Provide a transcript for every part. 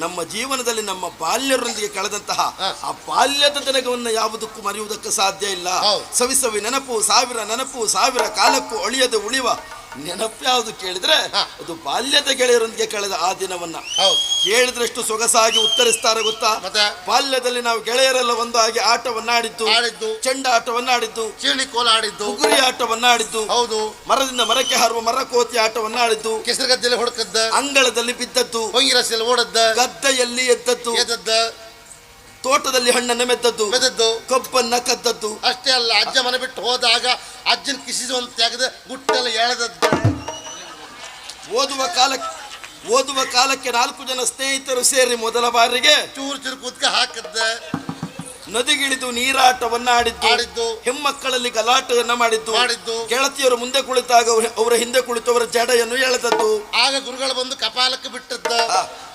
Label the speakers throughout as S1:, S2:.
S1: ನಮ್ಮ ಜೀವನದಲ್ಲಿ ನಮ್ಮ ಬಾಲ್ಯರೊಂದಿಗೆ ಕಳೆದಂತಹ ಆ ಬಾಲ್ಯದ ದಿನಗಳನ್ನು ಯಾವುದಕ್ಕೂ ಮರೆಯುವುದಕ್ಕೆ ಸಾಧ್ಯ ಇಲ್ಲ. ಸವಿ ಸವಿ ನೆನಪು ಸಾವಿರ ನೆನಪು ಸಾವಿರ ಕಾಲಕ್ಕೂ ಅಳಿಯದೆ ಉಳಿಯುವ ನೆನಪು ಯಾವುದು ಕೇಳಿದ್ರೆ ಅದು ಬಾಲ್ಯದ ಗೆಳೆಯರೊಂದಿಗೆ ಕಳೆದ ಆ ದಿನವನ್ನ.
S2: ಹೌದು.
S1: ಕೇಳಿದ್ರಷ್ಟು ಸೊಗಸಾಗಿ ಉತ್ತರಿಸ್ತಾರೆ ಗೊತ್ತಾ?
S2: ಮತ್ತೆ?
S1: ಬಾಲ್ಯದಲ್ಲಿ ನಾವು ಗೆಳೆಯರೆಲ್ಲ ಒಂದಾಗಿ ಆಟವನ್ನ
S2: ಆಡಿದ್ದು.
S1: ಚೆಂಡ ಆಟವನ್ನಾಡಿದ್ದು
S2: ಚೀಳಿ ಕೋಲ ಆಡಿದ್ದು
S1: ಉಗುರಿ ಆಟವನ್ನಾಡಿದ್ದು
S2: ಹೌದು.
S1: ಮರದಿಂದ ಮರಕ್ಕೆ ಹಾರುವ ಮರ ಕೋತಿ ಆಟವನ್ನಾಡಿದ್ದು
S2: ಕೆಸರು ಗದ್ದೆಯಲ್ಲಿ ಹೊಡ್ಕದ್ದ.
S1: ಅಂಗಳದಲ್ಲಿ ಬಿದ್ದದ್ದು
S2: ಹೊಂಗಿರಸಲ್ಲಿ ಓಡದ್ದ.
S1: ಗದ್ದೆಯಲ್ಲಿ ಎದ್ದದ್ದು
S2: ಎದ್ದದ್ದ.
S1: ತೋಟದಲ್ಲಿ ಹಣ್ಣನ್ನು ಮೆದ್ದದ್ದು
S2: ಬೆದದ್ದು
S1: ಕಬ್ಬನ್ನ ಕದ್ದದ್ದು
S2: ಅಷ್ಟೇ ಅಲ್ಲ ಅಜ್ಜ ಮನೆ ಬಿಟ್ಟು ಹೋದಾಗ ಅಜ್ಜನ ಕಿಸಿಸುವಂತ ತೆಗೆದ ಗುಟ್ಟೆಲ್ಲ ಎಳೆದದ್ದು.
S1: ಓದುವ ಕಾಲಕ್ಕೆ ಓದುವ ಕಾಲಕ್ಕೆ ನಾಲ್ಕು ಜನ ಸ್ನೇಹಿತರು ಸೇರಿ ಮೊದಲ ಬಾರಿಗೆ
S2: ಚೂರು ಚೂರು ಕುದ್ಕ ಹಾಕದ್ದ.
S1: ನದಿಗಿಳಿದು ನೀರಾಟವನ್ನ ಆಡಿದ್ದು ಹೆಮ್ಮಕ್ಕಳಲ್ಲಿ ಗಲಾಟೆಯನ್ನ ಮಾಡಿದ್ದು
S2: ಮಾಡಿದ್ದು.
S1: ಗೆಳತಿಯರು ಮುಂದೆ ಕುಳಿತಾಗ ಅವ್ರ- ಹಿಂದೆ ಕುಳಿತು ಅವರ ಜಡೆಯನ್ನು ಎಳೆದದ್ದು.
S2: ಆಗ ಗುರುಗಳು ಬಂದು ಕಪಾಲಕ್ಕೆ ಬಿಟ್ಟದ್ದ.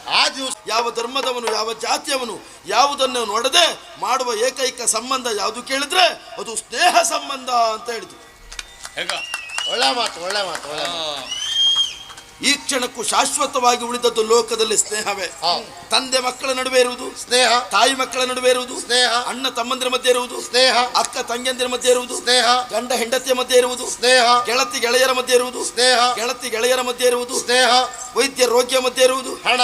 S1: ಆ.
S2: ದಿವಸ
S1: ಯಾವ ಧರ್ಮದವನು ಯಾವ ಜಾತಿಯವನು ಯಾವುದನ್ನು ನೋಡದೆ ಮಾಡುವ ಏಕೈಕ ಸಂಬಂಧ ಯಾವುದು ಕೇಳಿದ್ರೆ ಅದು ಸ್ನೇಹ ಸಂಬಂಧ ಅಂತ ಹೇಳಿದ್ರು.
S2: ಒಳ್ಳೆ ಮಾತು ಒಳ್ಳೆ ಮಾತು ಒಳ್ಳೆ ಮಾತು.
S1: ಈ ಕ್ಷಣಕ್ಕೂ ಶಾಶ್ವತವಾಗಿ ಉಳಿದದ್ದು ಲೋಕದಲ್ಲಿ ಸ್ನೇಹವೇ. ತಂದೆ ಮಕ್ಕಳ ನಡುವೆ ಇರುವುದು
S2: ಸ್ನೇಹ.
S1: ತಾಯಿ ಮಕ್ಕಳ ನಡುವೆ ಇರುವುದು
S2: ಸ್ನೇಹ.
S1: ಅಣ್ಣ ತಮ್ಮಂದಿರ ಮಧ್ಯೆ ಇರುವುದು
S2: ಸ್ನೇಹ.
S1: ಅಕ್ಕ ತಂಗಿಯಂದಿರ ಮಧ್ಯೆ ಇರುವುದು
S2: ಸ್ನೇಹ.
S1: ಗಂಡ ಹೆಂಡತಿಯ ಮಧ್ಯೆ ಇರುವುದು
S2: ಸ್ನೇಹ.
S1: ಗೆಳತಿ ಗೆಳೆಯರ ಮಧ್ಯೆ ಇರುವುದು
S2: ಸ್ನೇಹ.
S1: ಗೆಳತಿ ಗೆಳೆಯರ ಮಧ್ಯೆ ಇರುವುದು
S2: ಸ್ನೇಹ.
S1: ವೈದ್ಯ ರೋಗಿಯ ಮಧ್ಯೆ ಇರುವುದು.
S2: ಹಣ.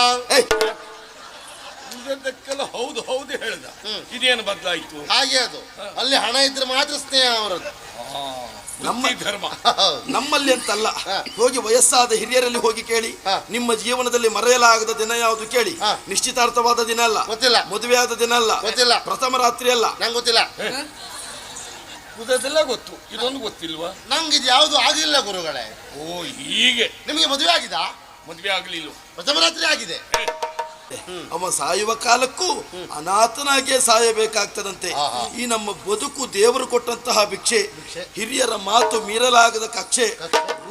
S3: ಹೌದು ಹೌದು ಹೇಳಿದ.
S2: ಹ್ಮ್.
S3: ಇದೇನು ಬದಲಾಯಿತು?
S2: ಹಾಗೆ ಅದು. ಅಲ್ಲಿ ಹಣ ಇದ್ರೆ ಮಾತ್ರ ಸ್ನೇಹ ಅವರದ್ದು.
S1: ನಮ್ಮ-
S3: ಧರ್ಮ.
S1: ನಮ್ಮಲ್ಲಿ ಅಂತಲ್ಲ. ಹೋಗಿ ವಯಸ್ಸಾದ ಹಿರಿಯರಲ್ಲಿ ಹೋಗಿ ಕೇಳಿ. ನಿಮ್ಮ ಜೀವನದಲ್ಲಿ ಮರೆಯಲಾಗದ ದಿನ ಯಾವುದು ಕೇಳಿ. ನಿಶ್ಚಿತಾರ್ಥವಾದ ದಿನ ಅಲ್ಲ.
S2: ಗೊತ್ತಿಲ್ಲ.
S1: ಮದುವೆಯಾದ ದಿನ ಅಲ್ಲ.
S2: ಗೊತ್ತಿಲ್ಲ.
S1: ಪ್ರಥಮ ರಾತ್ರಿ ಅಲ್ಲ.
S2: ನಂಗೆ ಗೊತ್ತಿಲ್ಲ.
S3: ಉಳಿದದ್ದೆಲ್ಲ ಗೊತ್ತು. ಇದೊಂದು ಗೊತ್ತಿಲ್ವಾ?
S2: ನಂಗೆ ಇದು ಯಾವುದು ಆಗಿಲ್ಲ ಗುರುಗಳೇ.
S3: ಓ ಹೀಗೆ.
S2: ನಿಮಗೆ ಮದುವೆ ಆಗಿದ?
S3: ಮದುವೆ ಆಗಲಿಲ್ಲ.
S2: ಪ್ರಥಮ ರಾತ್ರಿ ಆಗಿದೆ.
S1: ಅವ ಸಾಯುವ ಕಾಲಕ್ಕೂ ಅನಾಥನಾಗೆ ಸಾಯಬೇಕಾಗ್ತದಂತೆ. ಈ ನಮ್ಮ ಬದುಕು ದೇವರು ಕೊಟ್ಟಂತಹ ಭಿಕ್ಷೆ. ಹಿರಿಯರ ಮಾತು ಮೀರಲಾಗದ ಕಕ್ಷೆ
S2: ಕಕ್ಷೆ.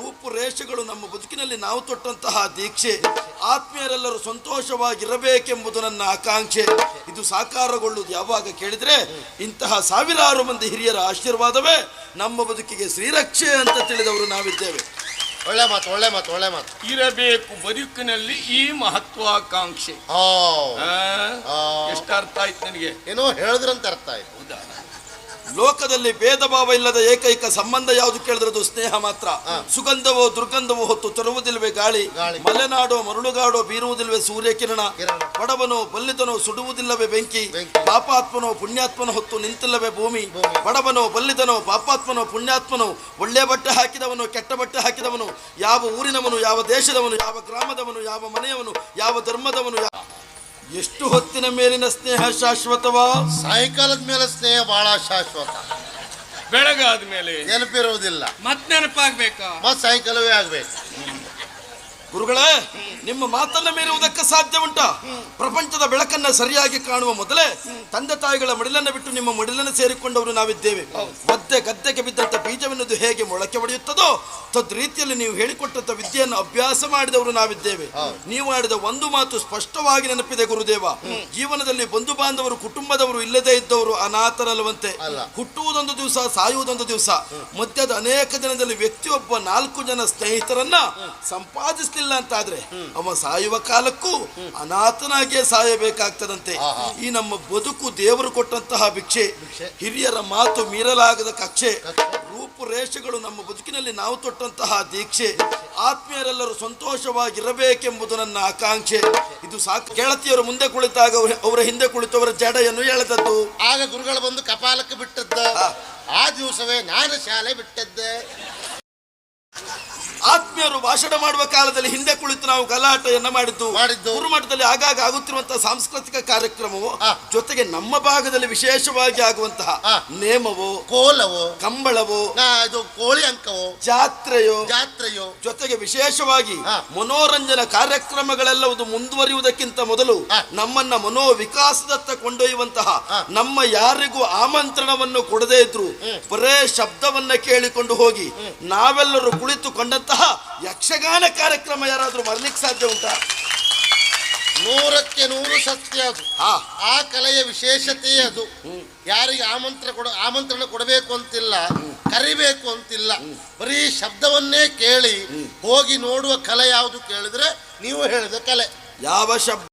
S1: ರೂಪುರೇಷೆಗಳು ನಮ್ಮ ಬದುಕಿನಲ್ಲಿ ನಾವು ತೊಟ್ಟಂತಹ ದೀಕ್ಷೆ ಆತ್ಮೀಯರೆಲ್ಲರೂ ಸಂತೋಷವಾಗಿರಬೇಕೆಂಬುದು ನನ್ನ ಆಕಾಂಕ್ಷೆ. ಇದು ಸಾಕಾರಗೊಳ್ಳುವುದು ಯಾವಾಗ ಕೇಳಿದ್ರೆ ಇಂತಹ ಸಾವಿರಾರು ಮಂದಿ ಹಿರಿಯರ ಆಶೀರ್ವಾದವೇ ನಮ್ಮ ಬದುಕಿಗೆ ಶ್ರೀರಕ್ಷೆ ಅಂತ ತಿಳಿದವರು ನಾವಿದ್ದೇವೆ.
S2: ಒಳ್ಳೆ ಮಾತು ಒಳ್ಳೆ ಮಾತು ಒಳ್ಳೆ ಮಾತು.
S3: ಇರಬೇಕು ಬದುಕಿನಲ್ಲಿ ಈ ಮಹತ್ವಾಕಾಂಕ್ಷೆ. ಆ?
S2: ಆ.
S3: ಎಷ್ಟು ಅರ್ಥ ಆಯ್ತು ನನಗೆ?
S2: ಏನೋ ಹೇಳಿದ್ರಂತ ಅರ್ಥ ಆಯ್ತು.
S3: ಹೌದಾ?
S1: ಲೋಕದಲ್ಲಿ ಭೇದ ಭಾವ ಇಲ್ಲದ ಏಕೈಕ ಸಂಬಂಧ ಯಾವುದು ಕೇಳಿದ್ರೆ ಅದು ಸ್ನೇಹ ಮಾತ್ರ. ಸುಗಂಧವೋ ದುರ್ಗಂಧವೋ ಹೊತ್ತು ತರುವುದಿಲ್ವೇ ಗಾಳಿ. ಮಲೆನಾಡೋ ಮರಳುಗಾಡೋ ಬೀರುವುದಿಲ್ವೇ ಸೂರ್ಯಕಿರಣ
S2: ಕಿರಣ.
S1: ಬಡವನೋ ಬಲ್ಲಿದನೋ ಸುಡುವುದಿಲ್ಲವೇ ಬೆಂಕಿ. ಪಾಪಾತ್ಮನೋ ಪುಣ್ಯಾತ್ಮನೋ ಹೊತ್ತು ನಿಂತಿಲ್ಲವೇ ಭೂಮಿ. ಬಡವನೋ ಬಲ್ಲಿದನೋ ಪಾಪಾತ್ಮನೋ ಪುಣ್ಯಾತ್ಮನೋ ಒಳ್ಳೆ ಬಟ್ಟೆ ಹಾಕಿದವನು ಕೆಟ್ಟ ಬಟ್ಟೆ ಹಾಕಿದವನು ಯಾವ ಊರಿನವನು ಯಾವ ದೇಶದವನು ಯಾವ ಗ್ರಾಮದವನು ಯಾವ ಮನೆಯವನು ಯಾವ ಧರ್ಮದವನು ಯಾ- ಎಷ್ಟು ಹೊತ್ತಿನ ಮೇಲಿನ ಸ್ನೇಹ ಶಾಶ್ವತವಾ?
S2: ಸಾಯಂಕಾಲದ ಮೇಲೆ ಸ್ನೇಹ ಬಹಳ ಶಾಶ್ವತ.
S3: ಬೆಳಗಾದ ಮೇಲೆ.
S2: ನೆನಪಿರುವುದಿಲ್ಲ.
S3: ಮತ್ ನೆನಪಾಗ್ಬೇಕಾ?
S2: ಮತ್ ಸಾಯಂಕಾಲವೇ ಆಗ್ಬೇಕು.
S1: ಗುರುಗಳೇ ನಿಮ್ಮ ಮಾತನ್ನ ಮೀರುವುದಕ್ಕೆ ಸಾಧ್ಯ ಉಂಟ? ಪ್ರಪಂಚದ ಬೆಳಕನ್ನ ಸರಿಯಾಗಿ ಕಾಣುವ ಮೊದಲೇ ತಂದೆ ತಾಯಿಗಳ ಮಡಿಲನ್ನ ಬಿಟ್ಟು ನಿಮ್ಮ ಮಡಿಲನ್ನು ಸೇರಿಕೊಂಡವರು ನಾವಿದ್ದೇವೆ. ಗದ್ದೆ ಗದ್ದೆಗೆ ಬಿದ್ದಂತ ಬೀಜವೆನ್ನುವುದು ಹೇಗೆ ಮೊಳಕೆ ಒಡೆಯುತ್ತದೋ ತದ್ ರೀತಿಯಲ್ಲಿ ನೀವು ಹೇಳಿಕೊಟ್ಟಂತ ವಿದ್ಯೆಯನ್ನು ಅಭ್ಯಾಸ ಮಾಡಿದವರು ನಾವಿದ್ದೇವೆ. ನೀವು ಆಡಿದ ಒಂದು ಮಾತು ಸ್ಪಷ್ಟವಾಗಿ ನೆನಪಿದೆ ಗುರುದೇವ. ಜೀವನದಲ್ಲಿ ಬಂಧು ಬಾಂಧವರು ಕುಟುಂಬದವರು ಇಲ್ಲದೇ ಇದ್ದವರು ಅನಾಥರಲ್ಲವಂತೆ. ಹುಟ್ಟುವುದೊಂದು ದಿವಸ ಸಾಯುವುದೊಂದು ದಿವಸ. ಮಧ್ಯದ ಅನೇಕ ದಿನದಲ್ಲಿ ವ್ಯಕ್ತಿಯೊಬ್ಬ ನಾಲ್ಕು ಜನ ಸ್ನೇಹಿತರನ್ನ ಸಂಪಾದಿಸಲಿಲ್ಲ ಅಂತಾದ್ರೆ ಅವ ಸಾಯುವ ಕಾಲಕ್ಕೂ ಅನಾಥನಾಗಿಯೇ ಸಾಯಬೇಕಾಗ್ತದಂತೆ. ಈ ನಮ್ಮ ಬದುಕು ದೇವರು ಕೊಟ್ಟಂತಹ ಭಿಕ್ಷೆ. ಹಿರಿಯರ ಮಾತು ಮೀರಲಾಗದ ಕಕ್ಷೆ. ರೂಪುರೇಷೆಗಳು ನಮ್ಮ ಬದುಕಿನಲ್ಲಿ ನಾವು ತೊಟ್ಟಂತಹ ದೀಕ್ಷೆ ಆತ್ಮೀಯರೆಲ್ಲರೂ ಸಂತೋಷವಾಗಿರಬೇಕೆಂಬುದು ನನ್ನ ಆಕಾಂಕ್ಷೆ. ಇದು ಸಾಕು. ಗೆಳತಿಯರು ಮುಂದೆ ಕುಳಿತಾಗ ಅವ್ರ- ಹಿಂದೆ ಕುಳಿತವರ ಜಡೆಯನ್ನು ಎಳೆದದ್ದು.
S2: ಆಗ ಗುರುಗಳು ಬಂದು ಕಪಾಲಕ್ಕೆ ಬಿಟ್ಟದ್ದ.
S1: ಆ.
S2: ಆ ದಿವಸವೇ ನಾನು ಶಾಲೆ ಬಿಟ್ಟದ್ದೆ.
S1: ಆತ್ಮೀಯರು ಭಾಷಣ ಮಾಡುವ ಕಾಲದಲ್ಲಿ ಹಿಂದೆ ಕುಳಿತು ನಾವು ಗಲಾಟೆಯನ್ನ ಮಾಡಿದ್ದು.
S2: ಮಾಡಿದ್ದು.
S1: ಗುರುಮಠದಲ್ಲಿ ಆಗಾಗ ಆಗುತ್ತಿರುವಂತಹ ಸಾಂಸ್ಕೃತಿಕ ಕಾರ್ಯಕ್ರಮವು. ಜೊತೆಗೆ ನಮ್ಮ ಭಾಗದಲ್ಲಿ ವಿಶೇಷವಾಗಿ ಆಗುವಂತಹ ನೇಮವೋ
S2: ಕೋಲವು
S1: ಕಂಬಳವು
S2: ಇದು ಕೋಳಿ ಅಂಕವು
S1: ಜಾತ್ರೆಯೋ
S2: ಜಾತ್ರೆಯೋ.
S1: ಜೊತೆಗೆ ವಿಶೇಷವಾಗಿ ಮನೋರಂಜನಾ ಕಾರ್ಯಕ್ರಮಗಳೆಲ್ಲವುದು ಮುಂದುವರಿಯುವುದಕ್ಕಿಂತ ಮೊದಲು ನಮ್ಮನ್ನ ಮನೋವಿಕಾಸದತ್ತ ಕೊಂಡೊಯ್ಯುವಂತಹ. ನಮ್ಮ ಯಾರಿಗೂ ಆಮಂತ್ರಣವನ್ನು ಕೊಡದೇ ಇದ್ರು ಬರೇ ಶಬ್ದವನ್ನ ಕೇಳಿಕೊಂಡು ಹೋಗಿ ನಾವೆಲ್ಲರೂ ಕುಳಿತುಕೊಂಡಂತಹ ಯಕ್ಷಗಾನ ಕಾರ್ಯಕ್ರಮ ಯಾರಾದರೂ ಮರಲಿಕ್ಕೆ ಸಾಧ್ಯ ಉಂಟಾ?
S2: ನೂರಕ್ಕೆ ನೂರು ಸತ್ಯ ಅದು.
S1: ಹಾ.
S2: ಆ ಕಲೆಯ ವಿಶೇಷತೆ ಅದು. ಯಾರಿಗೆ ಆಮಂತ್ರ ಕೊಡ ಆಮಂತ್ರಣ ಕೊಡಬೇಕು ಅಂತಿಲ್ಲ ಕರಿಬೇಕು ಅಂತಿಲ್ಲ ಬರೀ ಶಬ್ದವನ್ನೇ ಕೇಳಿ ಹೋಗಿ ನೋಡುವ ಕಲೆ ಯಾವುದು ಕೇಳಿದ್ರೆ ನೀವು ಹೇಳಿದ ಕಲೆ.
S1: ಯಾವ ಶಬ್ದ?